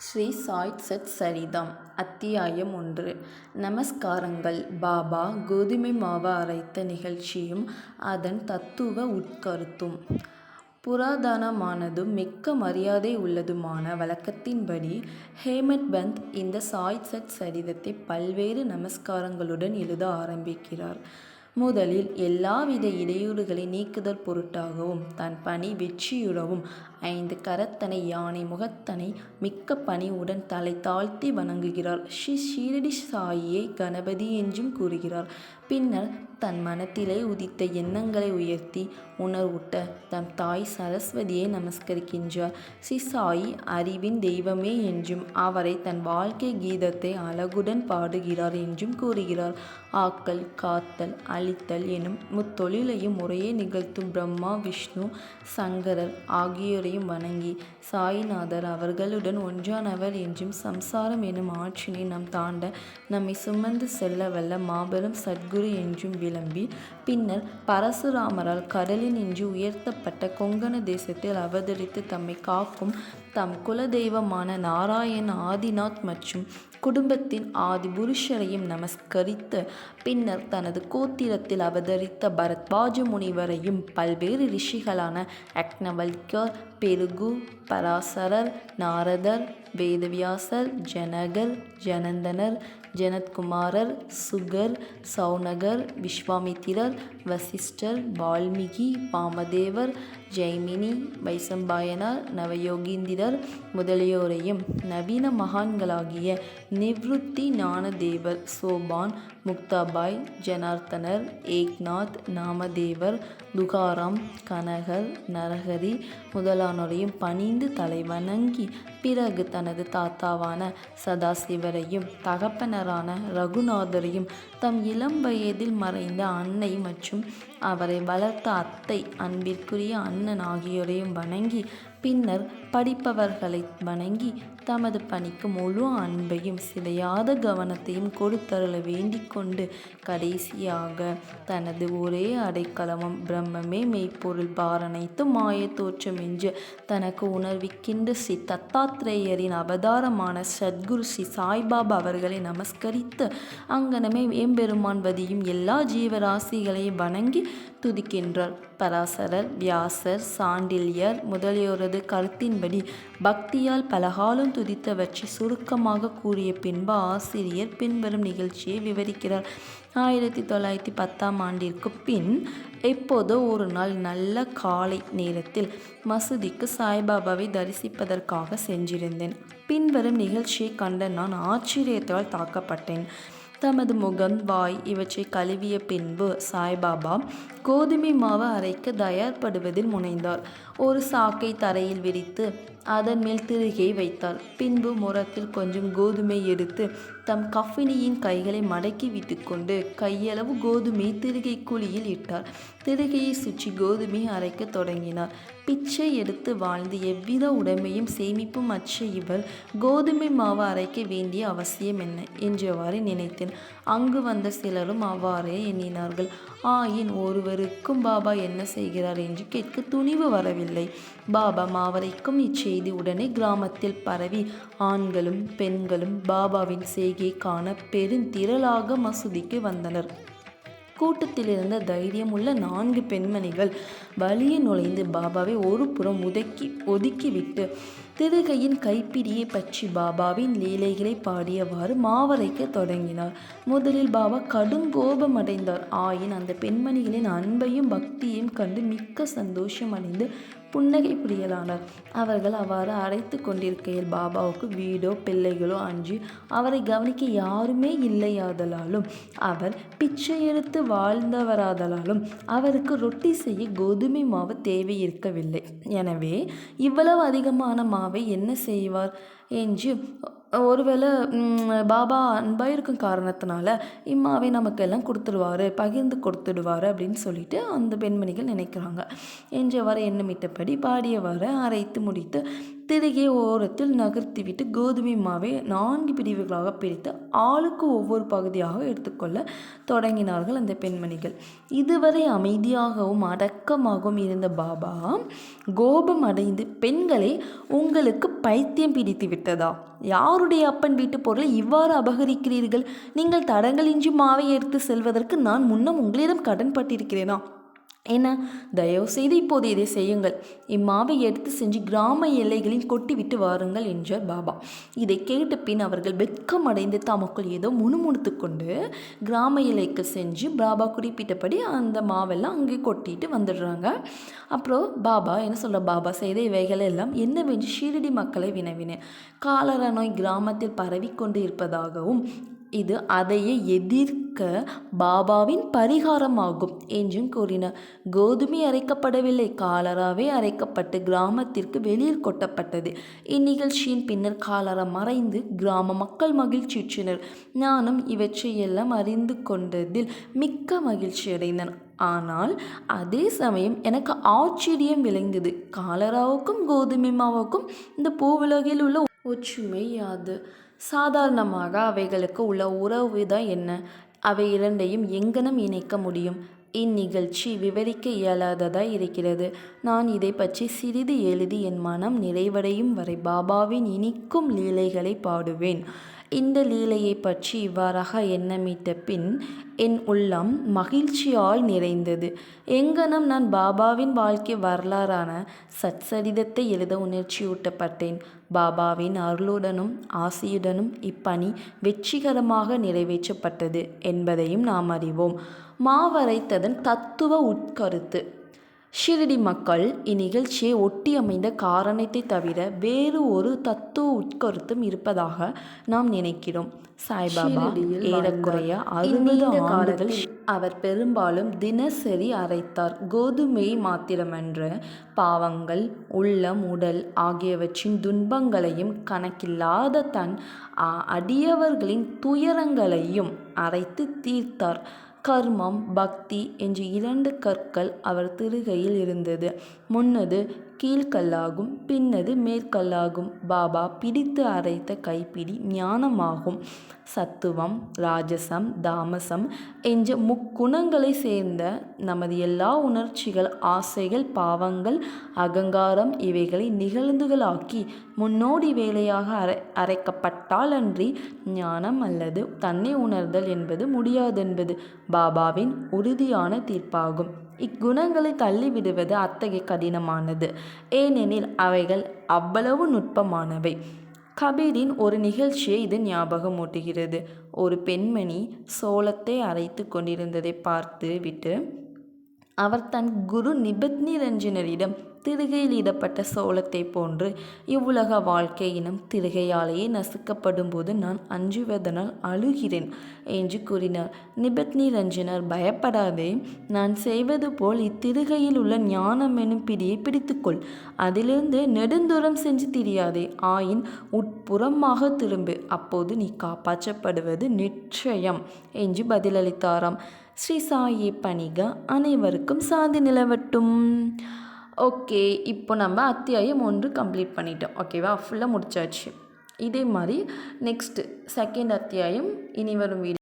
ஸ்ரீ சாய் சத் சரிதம் அத்தியாயம் ஒன்று. நமஸ்காரங்கள். பாபா கோதுமை மாவு அரைத்த நிகழ்ச்சியும் அதன் தத்துவ உட்கருத்தும். புராதனமானதும் மிக்க மரியாதை உள்ளதுமான வழக்கத்தின்படி ஹேமட்பந்த் இந்த சாய் சத் சரிதத்தை பல்வேறு நமஸ்காரங்களுடன் எழுத ஆரம்பிக்கிறார். முதலில் எல்லாவித இடையூறுகளை நீக்குதல் பொருட்டாகவும் தன் பணி வெற்றியுறவும் ஐந்து கரத்தனை யானை முகத்தனை மிக்க பணிவுடன் தலை தாழ்த்தி வணங்குகிறார் ஸ்ரீ ஷீரடி சாயியை கணபதி என்றும் கூறுகிறார் பின்னர் தன் மனத்திலே உதித்த எண்ணங்களை உயர்த்தி உணர்வூட்ட தம் தாய் சரஸ்வதியை நமஸ்கரிக்கின்றார். ஸ்ரீ சாயி அறிவின் தெய்வமே என்றும் அவரை தன் வாழ்க்கை கீதத்தை அழகுடன் பாடுகிறார் என்றும் கூறுகிறார். ஆக்கல் காத்தல் அழித்தல் எனும் முத்தொழிலையும் முறையே நிகழ்த்தும் பிரம்மா விஷ்ணு சங்கரர் அனைவரையும் வணங்கி சாயிநாதர் அவர்களுடன் ஒன்றானவர் என்றும் சம்சாரம் எனும் ஆற்றினை நம் தாண்ட நம்மை சுமந்து செல்ல வல்ல மாபெரும் சத்குரு என்றும் விளம்பி பின்னர் பரசுராமரால் கடலில் நின்று உயர்த்தப்பட்ட கொங்கண தேசத்தில் அவதரித்து தம்மை காக்கும் தம் குலதெய்வமான நாராயண் ஆதிநாத் மற்றும் குடும்பத்தின் ஆதி புருஷரையும் நமஸ்கரித்து பின்னர் தனது கோத்திரத்தில் அவதரித்த பரத்வாஜ முனிவரையும் பல்வேறு ரிஷிகளான அக்னவல்கர் பெருகு பராசரர் நாரதர் வேதவியாசர் ஜனகர் ஜனந்தனர் ஜனத்குமாரர் சுகர் சௌனகர் விஸ்வாமித்திரர் வசிஷ்டர் வால்மீகி பாமதேவர் ஜெய்மினி வைசம்பாயனார் நவயோகீந்திரர் முதலியோரையும் நவீன மகான்களாகிய நிவ்ருத்தி ஞானதேவர் சோபான் முக்தாபாய் ஜனார்த்தனர் ஏக்நாத் நாமதேவர் துகாராம் கனகர் நரஹரி முதலானோரையும் பணிந்து தலை வணங்கி பிறகு தனது தாத்தாவான சதாசிவரையும் தகப்பனரான ரகுநாதரையும் தம் இளம் வயதில் மறைந்த அன்னை மற்றும் அவரை வளர்த்த அத்தை அன்பிற்குரிய அண்ணன் ஆகியோரையும் வணங்கி பின்னர் படிப்பவர்களை வணங்கி தமது பணிக்கு முழு அன்பையும் சிதையாத கவனத்தையும் கொடுத்தருள வேண்டிக் கொண்டு கடைசியாக தனது ஒரே அடைக்கலமும் பிரம்மமே மெய்ப்பொருள் பாரனைத்து மாய தோற்றம் என்று தனக்கு உணர்விக்கின்ற ஸ்ரீ தத்தாத்ரேயரின் அவதாரமான சத்குரு ஸ்ரீ சாய்பாபா அவர்களை நமஸ்கரித்து அங்கனமே எம்பெருமான் வதியும் எல்லா ஜீவராசிகளையும் வணங்கி துதிக்கின்றார். பராசரர் வியாசர் சாண்டில்யர் முதலியோரது கருத்தின்படி பக்தியால் பலகாலம் துதித்தவற்றை சுருக்கமாக கூறிய பின்பு ஆசிரியர் பின்வரும் நிகழ்ச்சியை விவரிக்கிறார். ஆயிரத்தி தொள்ளாயிரத்தி பத்தாம் ஆண்டிற்கு பின் எப்போதோ ஒரு நாள் நல்ல காலை நேரத்தில் மசூதிக்கு சாய்பாபாவை தரிசிப்பதற்காக சென்றிருந்தேன். பின்வரும் நிகழ்ச்சியை கண்ட நான் ஆச்சரியத்தால் தாக்கப்பட்டேன். தமது முகம் வாய் இவற்றை கழுவிய பின்பு சாய்பாபா கோதுமை மாவு அரைக்க தயார்படுவதில் முனைந்தார் ஒரு சாக்கை தரையில் விரித்து அதன் மேல் திருகையை வைத்தார் பின்பு முரத்தில் கொஞ்சம் கோதுமை எடுத்து தம் கஃபினியின் கைகளை மடக்கி விட்டுக்கொண்டு கையளவு கோதுமை திருகை குழியில் இட்டார் திருகையை சுற்றி கோதுமை அரைக்க தொடங்கினார் பிச்சை எடுத்து வாழ்ந்து எவ்வித உடைமையும் சேமிப்பும் அச்ச இவள் கோதுமை மாவு அரைக்க வேண்டிய அவசியம் என்ன என்றவாறு நினைத்தேன். அங்கு வந்த சிலரும் அவ்வாறே எண்ணினார்கள். ஆயின் ஒருவர் அனைவருக்கும் பாபா என்ன செய்கிறார் என்று கேட்க துணிவு வரவில்லை. பாபா மாவரைக்கும் இச்செய்தி உடனே கிராமத்தில் பரவி ஆண்களும் பெண்களும் பாபாவின் செய்கையை காண பெருந்திரளாக மசூதிக்கு வந்தனர். கூட்டத்தில் இருந்த தைரியமுள்ள நான்கு பெண்மணிகள் வழியே நுழைந்து பாபாவை ஒரு புறம் உதக்கி ஒதுக்கிவிட்டு திருகையின் கைப்பிடியை பற்றி பாபாவின் லீலைகளை பாடியவாறு மாவரைக்க தொடங்கினார். முதலில் பாபா கடும் கோபம் அடைந்தார் ஆயின் அந்த பெண்மணிகளின் அன்பையும் பக்தியையும் கண்டு மிக்க சந்தோஷம் அடைந்து புன்னகை புரியலானார் அவர்கள் அவ்வாறு அரைத்து கொண்டிருக்கையில் பாபாவுக்கு வீடோ பிள்ளைகளோ அன்றி அவரை கவனிக்க யாருமே இல்லையாதலாலும் அவர் பிச்சை எடுத்து வாழ்ந்தவராதலாலும் அவருக்கு ரொட்டி செய்ய கோதுமை மாவு தேவை இருக்கவில்லை எனவே இவ்வளவு அதிகமான மாவை என்ன செய்வார்? என்று ஒருவேளை பாபா அன்பாக இருக்கும் காரணத்தினால இம்மாவை நமக்கெல்லாம் கொடுத்துடுவாரு பகிர்ந்து கொடுத்துடுவாரு அப்படின்னு சொல்லிட்டு அந்த பெண்மணிகள் நினைக்கிறாங்க. என்றவாறு எண்ணமிட்டபடி பாடியவாறு அரைத்து முடித்து திரையை ஓரத்தில் நகர்த்திவிட்டு கோதுமை மாவை நான்கு பிரிவுகளாக பிரித்து ஆளுக்கு ஒவ்வொரு பகுதியாக எடுத்துக்கொள்ள தொடங்கினார்கள் அந்த பெண்மணிகள். இதுவரை அமைதியாகவும் அடக்கமாகவும் இருந்த பாபா கோபம் அடைந்து பெண்களை உங்களுக்கு பைத்தியம் பிடித்து விட்டதா? யாருடைய அப்பன் வீட்டு பொருளை இவ்வாறு அபகரிக்கிறீர்கள்? நீங்கள் தடங்களின்றி மாவை எடுத்து செல்வதற்கு நான் முன்னம் உங்களிடம் கடன்பட்டிருக்கிறேனா என்ன? தயவு செய்து இப்போது இதை செய்யுங்கள். இம்மாவை எடுத்து செஞ்சு கிராம எல்லைகளில் கொட்டிவிட்டு வாருங்கள் என்றார் பாபா. இதை கேட்ட பின் அவர்கள் வெட்கம் அடைந்து தமக்குள் ஏதோ முணுமுணுத்து கொண்டு கிராம எல்லைக்கு செஞ்சு பாபா குறிப்பிட்டபடி அந்த மாவெல்லாம் அங்கே கொட்டிட்டு வந்துடுறாங்க. அப்புறம் பாபா என்ன சொல்கிற பாபா செய்த இவைகள் எல்லாம் என்னவென்று ஷீரடி மக்களை வினவினேன் காலரா நோய் கிராமத்தில் பரவிக்கொண்டு இருப்பதாகவும் இது அதையே எதிர்க்க பாபாவின் பரிகாரமாகும் என்றும் கூறினார். கோதுமை அரைக்கப்படவில்லை. காலராவே அரைக்கப்பட்டு கிராமத்திற்கு வெளியில் கொட்டப்பட்டது. இந்நிகழ்ச்சியின் பின்னர் காலரா மறைந்து கிராம மக்கள் மகிழ்ச்சியுற்றனர் நானும் இவற்றையெல்லாம் அறிந்து கொண்டதில் மிக்க மகிழ்ச்சி அடைந்தேன். ஆனால் அதே சமயம் எனக்கு ஆச்சரியம் விளைந்தது. காலராவுக்கும் கோதுமை மாவுக்கும் இந்த பூவுலகில் உள்ள ஒற்றுமை யாது? சாதாரணமாக அவைகளுக்கு உள்ள உறவு தான் என்ன? அவை இரண்டையும் எங்கனம் இணைக்க முடியும்? இந்நிகழ்ச்சி விவரிக்க இயலாததாய் இருக்கிறது. நான் இதை பற்றி சிறிது எழுதி என் மனம் நிறைவடையும் வரை பாபாவின் இனிக்கும் லீலைகளை பாடுவேன். இந்த லீலையை பற்றி இவ்வாறாக எண்ணமிட்ட பின் என் உள்ளம் மகிழ்ச்சியால் நிறைந்தது. எங்கனம் நான் பாபாவின் வாழ்க்கை வரலாறான சச்சரிதத்தை எழுத உணர்ச்சியூட்டப்பட்டேன். பாபாவின் அருளுடனும் ஆசியுடனும் இப்பணி வெற்றிகரமாக நிறைவேற்றப்பட்டது என்பதையும் நாம் அறிவோம். மாவரைத்ததன் தத்துவ உட்கருத்து. ஷிரடி மக்கள் இந்நிகழ்ச்சியை ஒட்டி அமைந்த காரணத்தை தவிர வேறு ஒரு தத்துவ உட்கருத்தும் இருப்பதாக நாம் நினைக்கிறோம். சாய்பாபா ஏறக்குறைய அறுபது ஆண்டுகள் அவர் பெரும்பாலும் தினசரி அரைத்தார். கோதுமை மாத்திரமன்று பாவங்கள் உள்ளம் உடல் ஆகியவற்றின் துன்பங்களையும் கணக்கில்லாத தன் அடியவர்களின் துயரங்களையும் அரைத்து தீர்த்தார். கர்மம் பக்தி என்ற இரண்டு கற்கள் அவர் திருகையில் இருந்தது. முன்னது கீழ்கல்லாகும் பின்னது மேற்கல்லாகும். பாபா பிடித்து அரைத்த கைப்பிடி ஞானமாகும். சத்துவம் ராஜசம் தாமசம் என்ற முக்குணங்களை சேர்ந்த நமது எல்லா உணர்ச்சிகள் ஆசைகள் பாவங்கள் அகங்காரம் இவைகளை நிகழ்ந்துகளாக்கி முன்னோடி வேலையாக அரை அரைக்கப்பட்டால் அன்றி ஞானம் அல்லது தன்னை உணர்தல் என்பது முடியாதென்பது பாபாவின் உறுதியான தீர்ப்பாகும். இக்குணங்களை தள்ளிவிடுவது அத்தகைய கடினமானது. ஏனெனில் அவைகள் அவ்வளவு நுட்பமானவை. கபீரின் ஒரு நிகழ்ச்சியை இது ஞாபகமூட்டுகிறது. ஒரு பெண்மணி சோளத்தை அரைத்து கொண்டிருந்ததை பார்த்து விட்டு அவர் தன் குரு நிபத்னி ரஞ்சனரிடம் திருகையில் இடப்பட்ட சோளத்தை போன்று இவ்வுலக வாழ்க்கையினும் திருகையாலேயே நசுக்கப்படும் போது நான் அஞ்சுவதனால் அழுகிறேன் என்று கூறினார். நிபத்னி ரஞ்சனர் பயப்படாதே. நான் செய்வது போல் இத்திருகையில் உள்ள ஞானம் எனும் பிடியை பிடித்துக்கொள். அதிலிருந்து நெடுந்தூரம் செஞ்சு திரியாதே. ஆயின் உட்புறமாக திரும்பு. அப்போது நீ காப்பாற்றப்படுவது நிச்சயம் என்று பதிலளித்தாராம். ஸ்ரீ சாயி பணிக அனைவருக்கும் சாந்தி நிலவட்டும். ஓகே இப்போ நம்ம அத்தியாயம் ஒன்று கம்ப்ளீட் பண்ணிட்டோம். ஓகேவா ஃபுல்லாக முடிச்சாச்சு. இதே மாதிரி நெக்ஸ்ட்டு செகண்ட் அத்தியாயம் இனி வரும் வீடியோ